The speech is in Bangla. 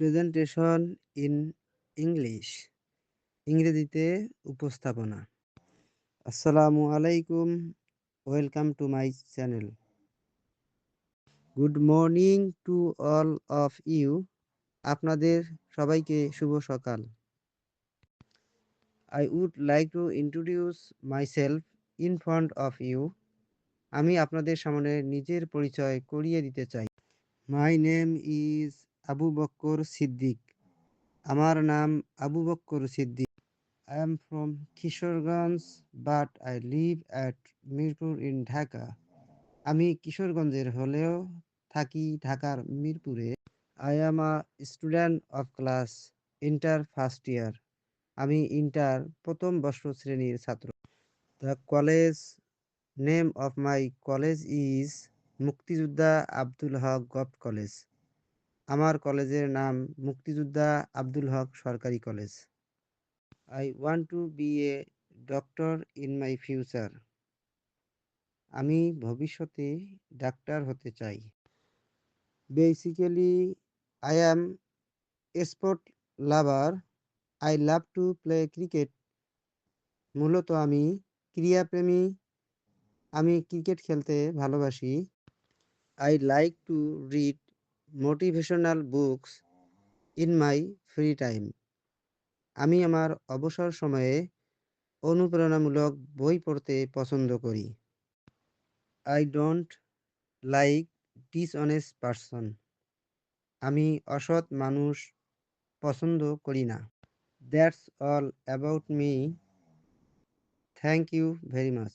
প্রেজেন্টেশন ইন ইংলিশ ইংরেজিতে উপস্থাপনা। আসসালামু আলাইকুম, welcome to my channel. Good morning to all of you. আপনাদের সবাইকে শুভ সকাল। I would like to introduce myself in front of you. আমি আপনাদের সামনে নিজের পরিচয় করিয়ে দিতে চাই। My name is Abu Bakkar Siddique. আমার নাম Abu Bakkar Siddique. I am from Kishoreganj but I live at Mirpur in Dhaka. আমি কিশোরগঞ্জের হলেও থাকি ঢাকার মিরপুরে। I am a student of class inter first year আমি ইন্টার প্রথম বর্ষ শ্রেণির ছাত্র। The college name of my college is Muktijoddha Abdul Haque gov college. আমার কলেজের নাম মুক্তিযোদ্ধা আব্দুল হক সরকারি college. I want to be a doctor in my future আমি ভবিষ্যতে ডাক্তার হতে চাই। Basically I am sport lover I love to play cricket মূলত আমি ক্রীড়াপ্রেমী। আমি ক্রিকেট খেলতে ভালোবাসি। I like to read motivational books in my free time আমি আমার অবসর সময়ে অনুপ্রেরণামূলক বই পড়তে পছন্দ করি। I don't like dishonest person আমি অসৎ মানুষ পছন্দ করি না। That's all about me thank you very much